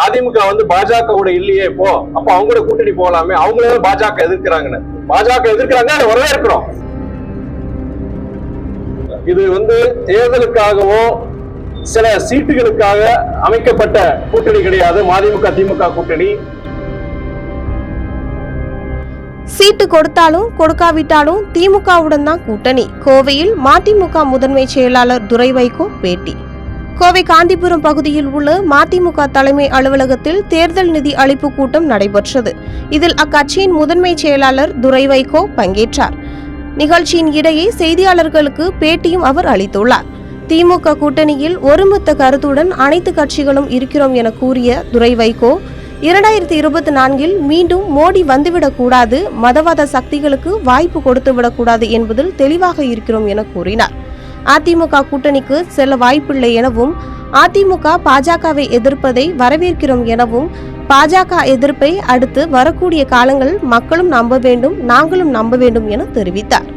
அதிமுக வந்து பாஜக கூட இல்லையே இப்போ அப்ப அவங்க கூட கூட்டணி போகலாமே. அவங்களே பாஜக எதிர்க்கிறாங்கன்னு. பாஜக எதிர்க்கிறாங்க அதை வரவேற்கிறோம். இது வந்து தேர்தலுக்காகவோ சில சீட்டுகளுக்காக அமைக்கப்பட்ட கூட்டணி கிடையாது. மதிமுக திமுக கூட்டணி. சீட்டு கொடுத்தாலும் கொடுக்காவிட்டாலும் திமுகவுடன் தான் கூட்டணி. கோவையில் மதிமுக முதன்மை செயலாளர் துரை வைகோ பேட்டி. கோவை காந்திபுரம் பகுதியில் உள்ள மதிமுக தலைமை அலுவலகத்தில் தேர்தல் நிதி அளிப்பு கூட்டம் நடைபெற்றது. இதில் அக்கட்சியின் முதன்மை செயலாளர் துரை வைகோ பங்கேற்றார். நிகழ்ச்சியின் இடையே செய்தியாளர்களுக்கு பேட்டியும் அவர் அளித்துள்ளார். திமுக கூட்டணியில் ஒருமித்த கருத்துடன் அனைத்து கட்சிகளும் இருக்கிறோம் என கூறிய துரை வைகோ இரண்டாயிரத்தி இருபத்தி நான்கில் மீண்டும் மோடி வந்துவிடக்கூடாது மதவாத சக்திகளுக்கு வாய்ப்பு கொடுத்துவிடக்கூடாது என்பதில் தெளிவாக இருக்கிறோம் என கூறினார். அதிமுக கூட்டணிக்கு செல்ல வாய்ப்பில்லை எனவும் அதிமுக பாஜகவை எதிர்ப்பதை வரவேற்கிறோம் எனவும் பாஜக எதிர்ப்பை அடுத்து வரக்கூடிய காலங்கள் மக்களும் நம்ப வேண்டும் நாங்களும் நம்ப வேண்டும் என தெரிவித்தார்.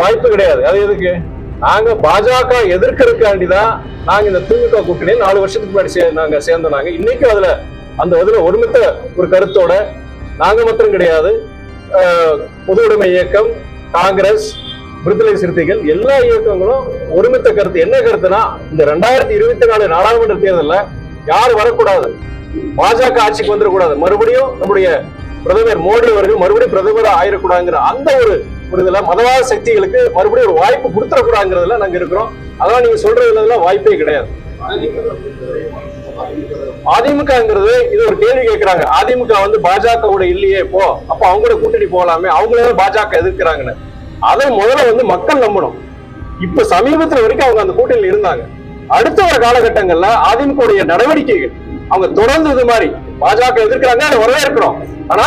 வாய்ப்பு கிடையாது. அது எதுக்கு? நாங்க பாஜக எதிர்க்கிறதுக்காண்டிதான் நாங்க இந்த திமுக கூட்டணி நாலு வருஷத்துக்கு முன்னாடி நாங்க சேர்ந்தோம் நாங்க. இன்னைக்கும் அதுல அந்த இதுல ஒருமித்த ஒரு கருத்தோட நாங்க மட்டும் கிடையாது. பொது உடைமை இயக்கம் காங்கிரஸ் விடுதலை சிறுத்தைகள் எல்லா இயக்கங்களும் ஒருமித்த கருத்து. என்ன கருத்துனா இந்த ரெண்டாயிரத்தி இருபத்தி நாலு நாடாளுமன்ற தேர்தலில் யார் வரக்கூடாது? பாஜக ஆட்சிக்கு வந்துடக்கூடாது மறுபடியும் நம்முடைய பிரதமர் மோடி அவர்கள் மறுபடியும் பிரதமர் ஆயிடக்கூடாதுங்கிற அந்த ஒரு ஒரு இதுல மதவாத சக்திகளுக்கு மறுபடியும் ஒரு வாய்ப்பு கொடுத்துடக்கூடாதுங்கிறதுல நாங்க இருக்கிறோம். அதான் நீங்க சொல்றதுல வாய்ப்பே கிடையாது. அதிமுகங்கிறது இது ஒரு கேள்வி கேட்கிறாங்க அதிமுக வந்து பாஜக கூட இல்லையே போ. அப்ப அவங்க கூட கூட்டணி போகலாமே அவங்களே பாஜக எதிர்க்கிறாங்கன்னு. அதை முதல்ல வந்து மக்கள் நம்பணும். இப்ப சமீபத்துல வரைக்கும் அவங்க அந்த கூட்டணியில் இருந்தாங்க. அடுத்த வர காலகட்டங்கள்ல அதிமுக நடவடிக்கைகள் அவங்க தொடர்ந்து இது மாதிரி பாஜக எதிர்க்கிறாங்க அதை வரவேற்கிறோம். ஆனா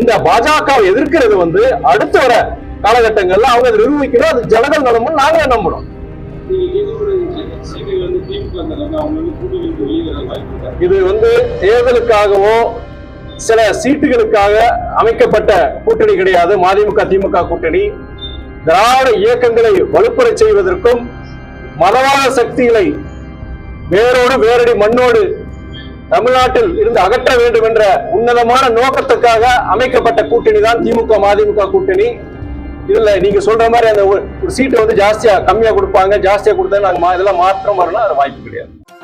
இந்த பாஜக எதிர்க்கிறது வந்து அடுத்த வர காலகட்டங்கள்ல அவங்க அதை நிரூபிக்கணும் அது ஜனங்கள் நலமும் நாங்களே நம்பணும் இது வந்து தேர்தலுக்காகவோ சில சீட்டுகளுக்காக அமைக்கப்பட்ட கூட்டணி கிடையாது. மதிமுக திமுக கூட்டணி. திராவிட இயக்கங்களை வலுப்பெறச் செய்வதற்கும் மதவாத சக்திகளை வேரோடு வேரடி மண்ணோடு தமிழ்நாட்டில் இருந்து அகற்ற வேண்டும் என்ற உன்னதமான நோக்கத்துக்காக அமைக்கப்பட்ட கூட்டணி தான் திமுக மதிமுக கூட்டணி. இதுல நீங்க சொல்ற மாதிரி அந்த ஒரு ஒரு சீட்டை வந்து ஜாஸ்தியா கம்மியா கொடுப்பாங்க. ஜாஸ்தியா கொடுத்தா நாங்க மா- இதெல்லாம் மாற்றம் வரலாம் அது வாய்ப்பு. கிடையாது